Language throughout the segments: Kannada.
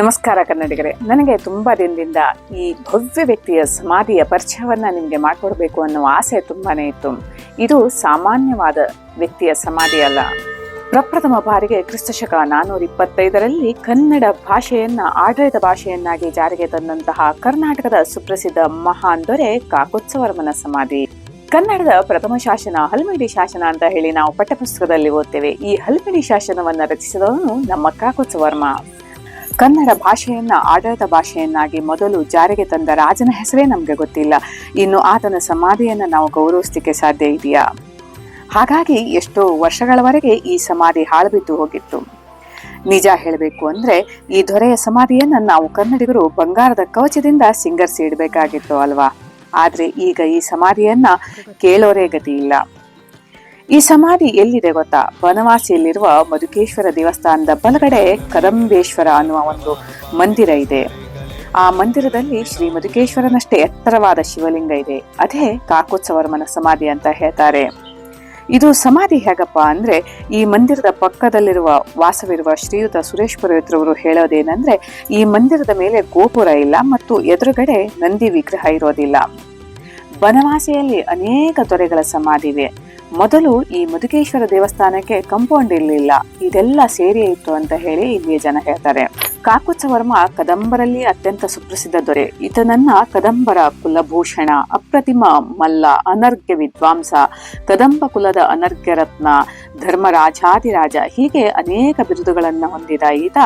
ನಮಸ್ಕಾರ ಕನ್ನಡಿಗರೇ. ನನಗೆ ತುಂಬ ದಿನದಿಂದ ಈ ಭವ್ಯ ವ್ಯಕ್ತಿಯ ಸಮಾಧಿಯ ಪರಿಚಯವನ್ನು ನಿಮಗೆ ಮಾಡಿಕೊಡಬೇಕು ಅನ್ನೋ ಆಸೆ ತುಂಬಾ ಇತ್ತು. ಇದು ಸಾಮಾನ್ಯವಾದ ವ್ಯಕ್ತಿಯ ಸಮಾಧಿ ಅಲ್ಲ. ಪ್ರಪ್ರಥಮ ಬಾರಿಗೆ ಕ್ರಿಸ್ತಶಕ ನಾನ್ನೂರ ಇಪ್ಪತ್ತೈದರಲ್ಲಿ ಕನ್ನಡ ಭಾಷೆಯನ್ನು, ಆಡಳಿತ ಭಾಷೆಯನ್ನಾಗಿ ಜಾರಿಗೆ ತಂದಂತಹ ಕರ್ನಾಟಕದ ಸುಪ್ರಸಿದ್ಧ ಮಹಾನ್ ದೊರೆ ಕಾಕೋತ್ಸವರ್ಮನ ಸಮಾಧಿ. ಕನ್ನಡದ ಪ್ರಥಮ ಶಾಸನ ಹಲ್ಮಿಡಿ ಶಾಸನ ಅಂತ ಹೇಳಿ ನಾವು ಪಠ್ಯಪುಸ್ತಕದಲ್ಲಿ ಓದ್ತೇವೆ. ಈ ಹಲ್ಮಿಡಿ ಶಾಸನವನ್ನು ರಚಿಸಿದವನು ನಮ್ಮ ಕಾಕೋತ್ಸವರ್ಮ. ಕನ್ನಡ ಭಾಷೆಯನ್ನ, ಆಡಳಿತ ಭಾಷೆಯನ್ನಾಗಿ ಮೊದಲು ಜಾರಿಗೆ ತಂದ ರಾಜನ ಹೆಸರೇ ನಮಗೆ ಗೊತ್ತಿಲ್ಲ. ಇನ್ನು ಆತನ ಸಮಾಧಿಯನ್ನ ನಾವು ಗೌರವಿಸಲಿಕ್ಕೆ ಸಾಧ್ಯ ಇದೆಯಾ? ಹಾಗಾಗಿ ಎಷ್ಟೋ ವರ್ಷಗಳವರೆಗೆ ಈ ಸಮಾಧಿ ಹಾಳುಬಿದ್ದು ಹೋಗಿತ್ತು. ನಿಜ ಹೇಳಬೇಕು ಅಂದ್ರೆ, ಈ ದೊರೆಯ ಸಮಾಧಿಯನ್ನ ನಾವು ಕನ್ನಡಿಗರು ಬಂಗಾರದ ಕವಚದಿಂದ ಸಿಂಗರಿಸಿ ಇಡಬೇಕಾಗಿತ್ತು ಅಲ್ವಾ? ಆದ್ರೆ ಈಗ ಈ ಸಮಾಧಿಯನ್ನ ಕೇಳೋರೇ ಗತಿ ಇಲ್ಲ. ಈ ಸಮಾಧಿ ಎಲ್ಲಿದೆ ಗೊತ್ತಾ? ಬನವಾಸಿಯಲ್ಲಿರುವ ಮಧುಕೇಶ್ವರ ದೇವಸ್ಥಾನದ ಬಲಗಡೆ ಕದಂಬೇಶ್ವರ ಅನ್ನುವ ಒಂದು ಮಂದಿರ ಇದೆ. ಆ ಮಂದಿರದಲ್ಲಿ ಶ್ರೀ ಮಧುಕೇಶ್ವರನಷ್ಟೇ ಎತ್ತರವಾದ ಶಿವಲಿಂಗ ಇದೆ. ಅದೇ ಕಾಕೋತ್ಸವರ್ಮನ ಸಮಾಧಿ ಅಂತ ಹೇಳ್ತಾರೆ. ಇದು ಸಮಾಧಿ ಹೇಗಪ್ಪ ಅಂದ್ರೆ ಈ ಮಂದಿರದ ಪಕ್ಕದಲ್ಲಿರುವ ವಾಸವಿರುವ ಶ್ರೀಯುತ ಸುರೇಶ್ ಪುರೋಹಿತ್ರವರು ಹೇಳೋದೇನೆಂದ್ರೆ ಈ ಮಂದಿರದ ಮೇಲೆ ಗೋಪುರ ಇಲ್ಲ ಮತ್ತು ಎದುರುಗಡೆ ನಂದಿ ವಿಗ್ರಹ ಇರೋದಿಲ್ಲ. ಬನವಾಸಿಯಲ್ಲಿ ಅನೇಕ ತೊರೆಗಳ ಸಮಾಧಿ ಇವೆ ಮೊದಲು ಈ ಮಧುಕೇಶ್ವರ ದೇವಸ್ಥಾನಕ್ಕೆ ಕಂಪೌಂಡ್ ಇರಲಿಲ್ಲ. ಇದೆಲ್ಲ ಸೇರಿ ಇತ್ತು ಅಂತ ಹೇಳಿ ಇಲ್ಲಿಯ ಜನ ಹೇಳ್ತಾರೆ. ಕಾಕುತ್ಸವರ್ಮ ಕದಂಬರಲ್ಲಿ ಅತ್ಯಂತ ಸುಪ್ರಸಿದ್ಧ ದೊರೆ. ಈತನನ್ನ ಕದಂಬರ ಕುಲಭೂಷಣ, ಅಪ್ರತಿಮ ಮಲ್ಲ, ಅನರ್ಘ್ಯ ವಿದ್ವಾಂಸ, ಕದಂಬ ಕುಲದ ಅನರ್ಘ್ಯ ರತ್ನ ಧರ್ಮರಾಜಾದಿರಾಜ ಹೀಗೆ ಅನೇಕ ಬಿರುದುಗಳನ್ನು ಹೊಂದಿದ ಈತ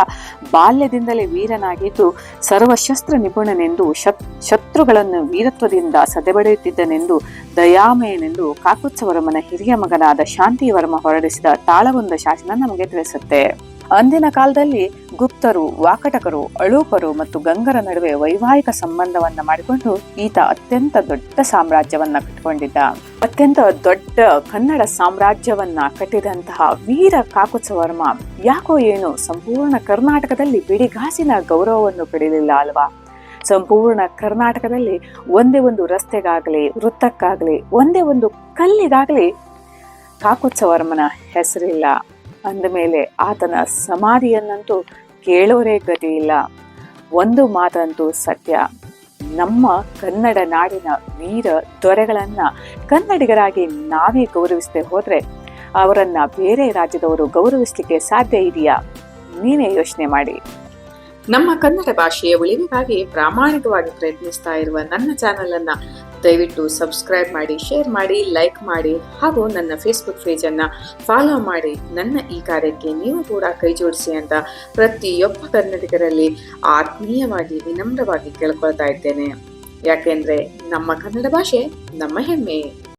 ಬಾಲ್ಯದಿಂದಲೇ ವೀರನಾಗಿದ್ದು ಸರ್ವಶಸ್ತ್ರ ನಿಪುಣನೆಂದು ಶತ್, ಶತ್ರುಗಳನ್ನು ವೀರತ್ವದಿಂದ ಸದೆಬಡೆಯುತ್ತಿದ್ದನೆಂದು ದಯಾಮಯನೆಂದು ಕಾಕುತ್ಸವರ್ಮನ ಹಿರಿಯ ಮಗನಾದ ಶಾಂತಿವರ್ಮ ಹೊರಡಿಸಿದ ತಾಳಗುಂದ ಶಾಸನ ನಮಗೆ ತಿಳಿಸುತ್ತೆ. ಅಂದಿನ ಕಾಲದಲ್ಲಿ ಗುಪ್ತರು, ವಾಕಟಕರು, ಅಳೂಪರು ಮತ್ತು ಗಂಗರ ನಡುವೆ ವೈವಾಹಿಕ ಸಂಬಂಧವನ್ನ ಮಾಡಿಕೊಂಡು ಈತ ಅತ್ಯಂತ ದೊಡ್ಡ ಸಾಮ್ರಾಜ್ಯವನ್ನ ಕಟ್ಟಿಕೊಂಡಿದ್ದ. ಅತ್ಯಂತ ದೊಡ್ಡ ಕನ್ನಡ ಸಾಮ್ರಾಜ್ಯವನ್ನ ಕಟ್ಟಿದಂತಹ ವೀರ ಕಾಕುತ್ಸವರ್ಮ ಯಾಕೋ ಏನು ಸಂಪೂರ್ಣ ಕರ್ನಾಟಕದಲ್ಲಿ ಬಿಡಿಗಾಸಿನ ಗೌರವವನ್ನು ಪಡೆಯಲಿಲ್ಲ ಅಲ್ವಾ? ಸಂಪೂರ್ಣ ಕರ್ನಾಟಕದಲ್ಲಿ ಒಂದೇ ಒಂದು ರಸ್ತೆಗಾಗಲಿ, ವೃತ್ತಕ್ಕಾಗಲಿ, ಒಂದೇ ಒಂದು ಕಲ್ಲಿಗಾಗಲಿ ಕಾಕುತ್ಸವರ್ಮನ ಹೆಸರಿಲ್ಲ. ಅಂದಮೇಲೆ ಆತನ ಸಮಾಧಿಯನ್ನಂತೂ ಕೇಳೋರೇ ಗತಿ ಇಲ್ಲ. ಒಂದು ಮಾತಂತೂ ಸತ್ಯ. ನಮ್ಮ ಕನ್ನಡ ನಾಡಿನ ವೀರ ದೊರೆಗಳನ್ನ ಕನ್ನಡಿಗರಾಗಿ ನಾವೇ ಗೌರವಿಸದೆ ಹೋದ್ರೆ ಅವರನ್ನ ಬೇರೆ ರಾಜ್ಯದವರು ಗೌರವಿಸಲಿಕ್ಕೆ ಸಾಧ್ಯ ಇದೆಯಾ? ನೀವೇ ಯೋಚನೆ ಮಾಡಿ. ನಮ್ಮ ಕನ್ನಡ ಭಾಷೆಯ ಉಳಿವಿಗಾಗಿ ಪ್ರಾಮಾಣಿಕವಾಗಿ ಪ್ರಯತ್ನಿಸ್ತಾ ಇರುವ ನನ್ನ ಚಾನೆಲ್ ಅನ್ನ ದಯವಿಟ್ಟು ಸಬ್ಸ್ಕ್ರೈಬ್ ಮಾಡಿ, ಶೇರ್ ಮಾಡಿ, ಲೈಕ್ ಮಾಡಿ ಹಾಗೂ ನನ್ನ ಫೇಸ್ಬುಕ್ ಪೇಜನ್ನು ಫಾಲೋ ಮಾಡಿ. ನನ್ನ ಈ ಕಾರ್ಯಕ್ಕೆ ನೀವು ಕೂಡ ಕೈ ಜೋಡಿಸಿ ಅಂತ ಪ್ರತಿಯೊಬ್ಬ ಕನ್ನಡಿಗರಲ್ಲಿ ಆತ್ಮೀಯವಾಗಿ, ವಿನಮ್ರವಾಗಿ ಕೇಳ್ಕೊಳ್ತಾ ಇದ್ದೇನೆ. ಯಾಕೆಂದರೆ ನಮ್ಮ ಕನ್ನಡ ಭಾಷೆ ನಮ್ಮ ಹೆಮ್ಮೆ.